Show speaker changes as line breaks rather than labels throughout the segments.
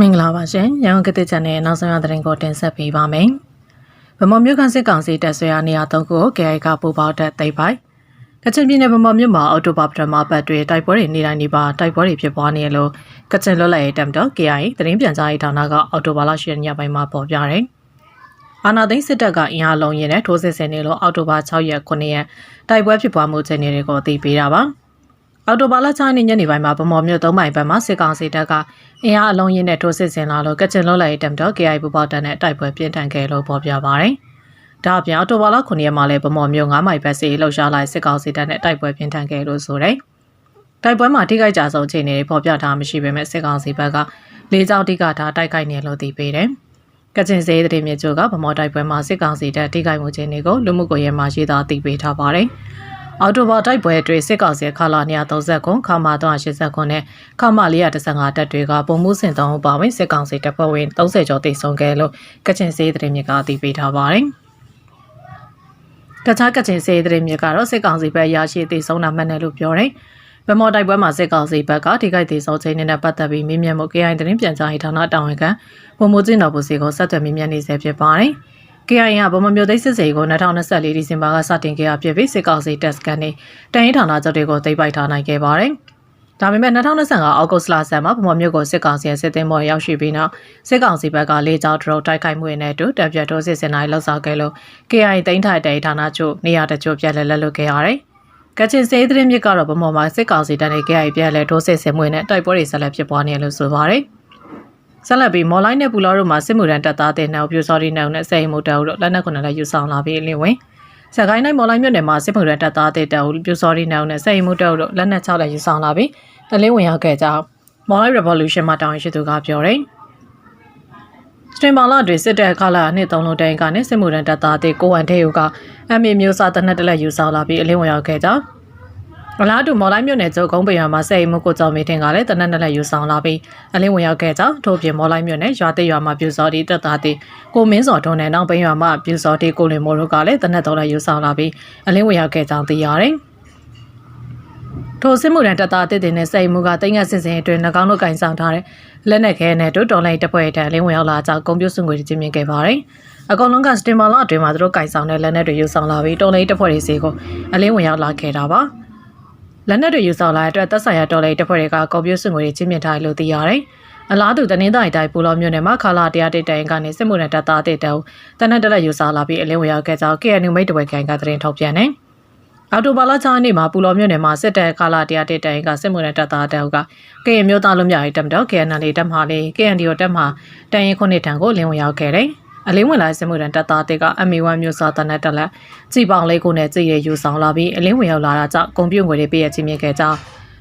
မင်္ဂလာပါရှင်ရန်ကုန်ကတိချန်နယ်နောက်ဆုံးရသတင်းကိုတင်ဆက်ပေးပါမယ်။ဗမော်မြို့ကစစ်ကောင်စီတပ်ဆွေအားနေရာ၃ခုကို KI ကပူပေါတက်သိပ်ပိုက်ကချင်ပြည်နယ်ဗမော်မြို့မှာအော်တိုဘာပထမပတ်တွေတိုက်ပွဲတွေနေတိုင်းနေပါတိုက်ပွဲတွေဖြစ်ပွားနေရလို့ကချင်လွတ်လပ်ရေးတပ်မတော် KI သတင်းပြန်ကြားရေးဌာနကအော်တိုဘာလ10ရက်ညပိုင်းမှာပေါ်ပြတယ်။အာနာသိန်းစစ်တပ်ကအင်အားလုံးရင်နဲ့ထိုးစစ်ဆင်နေလို့အော်တိုဘာ6ရက်9ရက်တိုက်ပွဲဖြစ်ပွားမှုခြေအနေတွေကိုသိပေးတာပါ။ အော်တိုဘာလ6ရက်ညနေပိုင်းမှာဗမော်မြို့၃မိုင်ဘက်မှာစစ်ကောင်စီတပ်ကအင်အားအလုံးရင်းနဲ့ထိုးစစ်ဆင်လာလို့ကချင်လွတ်လပ်ရေးတပ်မတော် KI ပူပေါတပ်နဲ့တိုက်ပွဲပြင်းထန်ခဲ့လို့ပေါ်ပြပါရတယ်။ဒါအပြင်အော်တိုဘာလ9ရက်မှာလည်းဗမော်မြို့9မိုင်ဘက်စီလှုပ်ရှားလိုက်စစ်ကောင်စီတပ်နဲ့တိုက်ပွဲပြင်းထန်ခဲ့လို့ဆိုတယ်။တိုက်ပွဲမှာထိခိုက်ကြဆုံးအခြေအနေတွေပေါ်ပြထားမရှိပေမဲ့စစ်ကောင်စီဘက်ကလေးကြောက်တိကထားတိုက်ခိုက်နေလို့သိပေးတယ်။ကချင်စေးတဲ့မြေချို့ကဗမော်တိုက်ပွဲမှာစစ်ကောင်စီတပ်ထိခိုက်မှုခြင်းတွေကိုလူမှုကွန်ရက်မှာရေးသားသိပေးထားပါတယ်။ အော်တိုဘာတိုက်ပွဲအတွင်းစစ်ကောင်စီခလာ230ခုခမာ380ခုနဲ့ခမာ415တပ်တွေကပုံမှုစင်တောင်းပါဝင်စစ်ကောင်စီတပ်ဖွဲ့ဝင်30ကျော်တိတ်ဆုံးခဲ့လို့ကချင်စေးတဲ့မြေကအသိပေးထားပါတယ်။ကချားကချင်စေးတဲ့မြေကတော့စစ်ကောင်စီဘက်ရရှိတိတ်ဆုံးတာမှန်တယ်လို့ပြောတယ်။ဗမော်တိုက်ပွဲမှာစစ်ကောင်စီဘက်ကထိခိုက်သေးဆုံးခြင်းနဲ့ပတ်သက်ပြီးမြင်းမြတ်မှု KI သတင်းပြန်ကြားရေးဌာနတာဝန်ခံပုံမှုကျင်းတော်ပူစီကိုဆက်သွယ်မြင်းမြတ်နေစေဖြစ်ပါတယ်။ KIA ကဗမာမျိုးသိစစ်စေးကို2024ဒီဇင်ဘာကစတင်ခဲ့ရဖြစ်ပြီးစစ်ကောင်စီတက်စကန်နဲ့တရင်ဌာနချုပ်တွေကိုသိမ်းပိုက်ထားနိုင်ခဲ့ပါတယ်။ဒါပေမဲ့2025အောက်တိုဘာလဆန်းမှာဗမာမျိုးကိုစစ်ကောင်စီရဲ့စစ်သည်မော်ရောက်ရှိပြီးနောက်စစ်ကောင်စီဘက်ကလေးကြောင်းဒရုန်းတိုက်ခိုက်မှုနဲ့အတူတပ်ပြတ်ထိုးစစ်ဆင်နိုင်လှုပ်ဆောင်ခဲ့လို့ KIA သိမ်းထိုက်တဲ့ဌာနချုပ်နေရာတချို့ပြက်လက်လက်လွတ်ခဲ့ရတယ်။ကချင်စေးသတင်းမြစ်ကတော့ဗမာမှာစစ်ကောင်စီတပ်နဲ့ KIA ပြက်လက်ထိုးစစ်ဆင်မှုနဲ့တိုက်ပွဲတွေဆက်လက်ဖြစ်ပွားနေလို့ဆိုပါတယ်။ ဆက်လက်ပြီးမော်လိုက်နဲ့ပူလောတို့မှာစစ်မှုရန်တပ်သားတဲ့နှောက်ပြူစော်ဒီနှောက်နဲ့စိန်မှုတောက်တို့လက်နက်ခုနှစ်လက်ယူဆောင်လာပြီးအလင်းဝင်စကိုင်းတိုင်းမော်လိုက်မြို့နယ်မှာစစ်မှုရန်တပ်သားတဲ့တောက်ပြူစော်ဒီနှောက်နဲ့စိန်မှုတောက်တို့လက်နက်6လက်ယူဆောင်လာပြီးအလင်းဝင်ရောက်ခဲ့ကြောင်းမော်လိုက် revolution မှာတာဝန်ရှိသူကပြောတယ်စတင်ပါလာတွေစစ်တပ်ခလာနှစ်သုံးလုံးတိုင်ကနေစစ်မှုရန်တပ်သားတဲ့ကိုဝမ်ထေယူကအမေမျိုးစားတနက်တလက်ယူဆောင်လာပြီးအလင်းဝင်ရောက်ခဲ့ကြောင်း အလားတူမော်လိုက်မြို့နယ်ကျုပ်ကုန်းပင်ရွာမှာစိတ်မှုကိုကြောင့်မိထင်ကလည်းတနက်နက်လက်ယူဆောင်လာပြီးအလင်းဝင်ရောက်ခဲ့ကြောင်းထို့ပြင်မော်လိုက်မြို့နယ်ရွာတိရွာမှာပြူစော်တီတက်သားတီကိုမင်းစော်ထွန်းနဲ့နောက်ပင်ရွာမှာပြူစော်တီကိုလင်မိုးတို့ကလည်းတနက်တော်လက်ယူဆောင်လာပြီးအလင်းဝင်ရောက်ခဲ့ကြောင်းသိရတယ်ထိုစစ်မှုရန်တပ်သားတစ်တင်နဲ့စိတ်မှုကတိတ်ငတ်စစ်စင်အတွင်းနှကောင်းတို့ကင်ဆောင်ထားတဲ့လက်နက်ခဲနဲ့တို့တော်လိုင်းတပ်ဖွဲ့ထံလင်းဝင်ရောက်လာကြောင်းကွန်ပျူတာငွေတွေချင်းမြင်ခဲ့ပါတယ်။အကောင်လုံးကစတင်မာလာအတွင်းမှာသူတို့ကင်ဆောင်တဲ့လက်နက်တွေယူဆောင်လာပြီးတော်လိုင်းတပ်ဖွဲ့တွေစီကိုအလင်းဝင်ရောက်လာခဲ့တာပါ။ လက်နက်တွေယူဆောင်လာတဲ့အတွက်သက်ဆိုင်ရာတော်လေးတပ်ဖွဲ့တွေကကွန်ပျူတာငွေတွေချင်းမြင့်ထားလို့သိရတယ်။အလားတူတနင်္သာရီတိုင်းပူလောမြို့နယ်မှာခလာတရားတိတ်တိုင်ကနေစစ်မှုနဲ့တပ်သားတိတ်တုံတနက်တလက်ယူဆောင်လာပြီးအလင်းဝင်ရောက်ခဲ့ကြောင်း KNU မိတ်တပွဲခိုင်ကသတင်းထုတ်ပြန်တယ်။အော်တိုဘာလ6နေ့မှာပူလောမြို့နယ်မှာစစ်တပ်ခလာတရားတိတ်တိုင်ကစစ်မှုနဲ့တပ်သားတောက်ကကရင်မျိုးသားလူမျိုးရေးတပ်မတော် KNL တပ်မှလေး KNDO တပ်မှတန်ရင်ခုနှစ်ထံကိုလင်းဝင်ရောက်ခဲ့တယ်။ အလင်းဝင်လာစစ်မှုတန်းတပ်သားတွေက MA1 မျိုးစားတနက်တက်လက်ကြည်ပေါင်လေးကိုနဲ့ကြည်ရယူဆောင်လာပြီးအလင်းဝင်ရောက်လာတာကြောင့်ကွန်ပျူတာငွေတွေပြည့်ရချင်းမြင့်ခဲ့ကြောင်း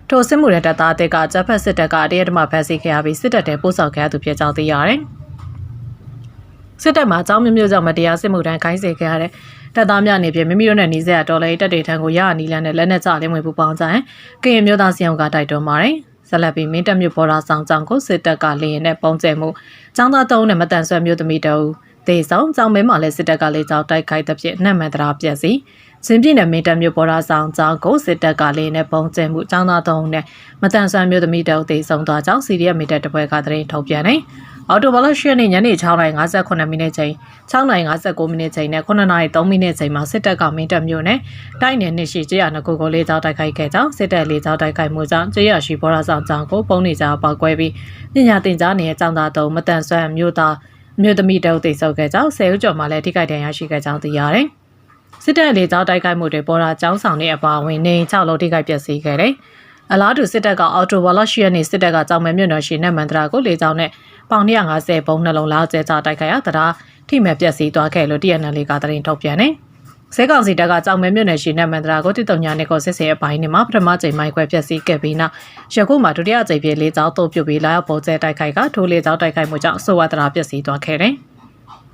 ထိုစစ်မှုတန်းတပ်သားတွေကဂျပန်စစ်တပ်ကတရတမဖက်စီခဲ့ရပြီးစစ်တပ်တဲ့ပို့ဆောင်ခဲ့သူဖြစ်ကြောင်းသိရတယ်။စစ်တပ်မှာအကြောင်းမျိုးမျိုးကြောင့်မတရားစစ်မှုတန်းခိုင်းစေခဲ့ရတဲ့တပ်သားများအနေဖြင့်မိမိတို့နဲ့နှီးစက်တော်လေးတပ်တွေထံကိုရအနီလန်းနဲ့လက်နက်ကြလင်းဝင်ပူပေါင်းကြရင်ကရင်မျိုးသားစီအောင်ကတိုက်တွန်းပါတယ်။ဆက်လက်ပြီးမင်းတပ်မြို့ပေါ်လာဆောင်ကြောင်းကိုစစ်တပ်ကလင်းရင်နဲ့ပုံကျဲမှုចောင်းသားသုံးနဲ့မတန်ဆွမ်းမျိုးသမီးတို့ ဒေဆောင်ကြောင်မဲမှာလည်းစစ်တပ်ကလေးကြောင်တိုက်ခိုက်တဲ့ဖြစ်နှက်မှန်တရားပြက်စီချင်းပြည်နယ်မင်းတပ်မြို့ပေါ်လာဆောင်ကြောင်ကိုစစ်တပ်ကလေးနဲ့ပုံကျဲမှုចောင်းသားသုံးနဲ့မတန်ဆွမ်းမျိုးသမီးတို့ဒေဆောင်သွားကြောင်းစီရီယမီတပ်တပွဲကသတင်းထုတ်ပြန်တယ်အော်တိုဘလရှ်နေ့ညနေ6:58မိနစ်ချိန်6:59မိနစ်ချိန်နဲ့9:03မိနစ်ချိန်မှာစစ်တပ်ကမင်းတပ်မြို့နယ်တိုက်နယ်နှစ်ရှိကျရနကိုကိုလေးကြောင်းတိုက်ခိုက်ခဲ့ကြောင်းစစ်တပ်လေးကြောင်းတိုက်ခိုက်မှုကြောင့်ကျရရှိဘောရဆောင်ကြောင်းကိုပုံနေကြပေါက်ကွဲပြီးပညာသင်ကြားနေတဲ့ចောင်းသားသုံးမတန်ဆွမ်းမျိုးသား မြို့သမီးတအုပ်သိဆုပ်ခဲ့ကြောင်းဆယ်ဦးကျော်မှလည်းထိခိုက်ဒဏ်ရာရှိခဲ့ကြောင်းသိရတယ်။စစ်တပ်လေကြောင်းတိုက်ခိုက်မှုတွေပေါ်လာကြောင်းဆောင်တဲ့အပါအဝင်နေ6လုံးထိခိုက်ပျက်စီးခဲ့တယ်။အလားတူစစ်တပ်ကအော်တိုဝါလရှိရနေစစ်တပ်ကကြောင်မဲမြို့နယ်ရှိနေမန္တရာကိုလေကြောင်းနဲ့ပေါင်150ဘုံနှလုံးလောက်ကျဲချတိုက်ခိုက်ရတာထိမဲ့ပျက်စီးသွားခဲ့လို့ TNL ကသတင်းထုတ်ပြန်တယ်။ စဲကောင်စီတပ်ကကြောင်မဲမြို့နယ်ရှိနေမန္တရာကိုတိတုံညာနေကိုစစ်စေအပိုင်းနေမှာပထမချိန်မိုက်ခွဲဖျက်ဆီးခဲ့ပြီးနောက်ရခုမှဒုတိယချိန်ပြေလေးချောင်းတို့ပြုတ်ပြီးလာရောက်ပေါ်ကျဲတိုက်ခိုက်ကထိုးလေးချောင်းတိုက်ခိုက်မှုကြောင့်အဆိုဝါဒရာပျက်စီးသွားခဲ့တယ်။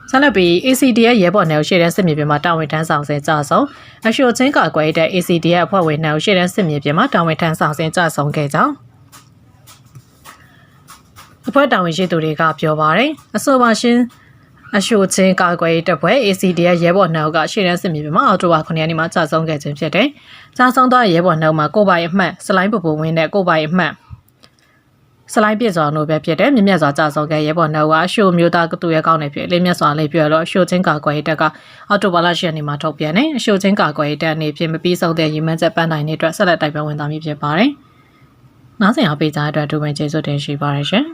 ဆက်လက်ပြီး ACDF ရဲဘော်နယ်ရှေ့တန်းစစ်မြေပြင်မှာတာဝန်ထမ်းဆောင်စဉ်ကြဆုံးအရှိုချင်းကကွယ်တဲ့ ACDF အဖွဲ့ဝင်နယ်ရှေ့တန်းစစ်မြေပြင်မှာတာဝန်ထမ်းဆောင်စဉ်ကြဆုံးခဲ့ကြောင်းအဖွဲ့တာဝန်ရှိသူတွေကပြောပါတယ်အဆိုပါရှင် အရှိုချင်းကာကွယ်ရေးတပ်ဖွဲ့ ACDF ရဲဘော်နှောက်ကရှေ့တန်းစစ်မြေပြင်မှာအော်တိုဘာ9ရက်နေ့မှာကြာဆုံးခဲ့ခြင်းဖြစ်တယ်။ကြာဆုံးသောရဲဘော်နှောက်မှာကိုပိုင်အမှတ်စလိုင်းပပဝင်းနဲ့ကိုပိုင်အမှတ်စလိုင်းပြစ်စွာနိုပဲဖြစ်တဲ့မြင့်မြတ်စွာကြာဆုံးခဲ့ရဲဘော်နှုတ်ကအရှိုမျိုးသားကတူရဲကောင်းနေဖြစ်လေးမြတ်စွာလေးပြောလို့အရှိုချင်းကာကွယ်ရေးတက်ကအော်တိုဘာလ10ရက်နေ့မှာထုတ်ပြန်တယ်အရှိုချင်းကာကွယ်ရေးတက်အနေဖြင့်မပြီးဆုံးတဲ့ရည်မှန်းချက်ပန်းတိုင်တွေအတွက်ဆက်လက်တိုက်ပွဲဝင်သွားမည်ဖြစ်ပါတယ်။နားဆင်အားပေးကြတဲ့အတွက်ဒူဝင်ကျေးဇူးတင်ရှိပါတယ်ရှင်။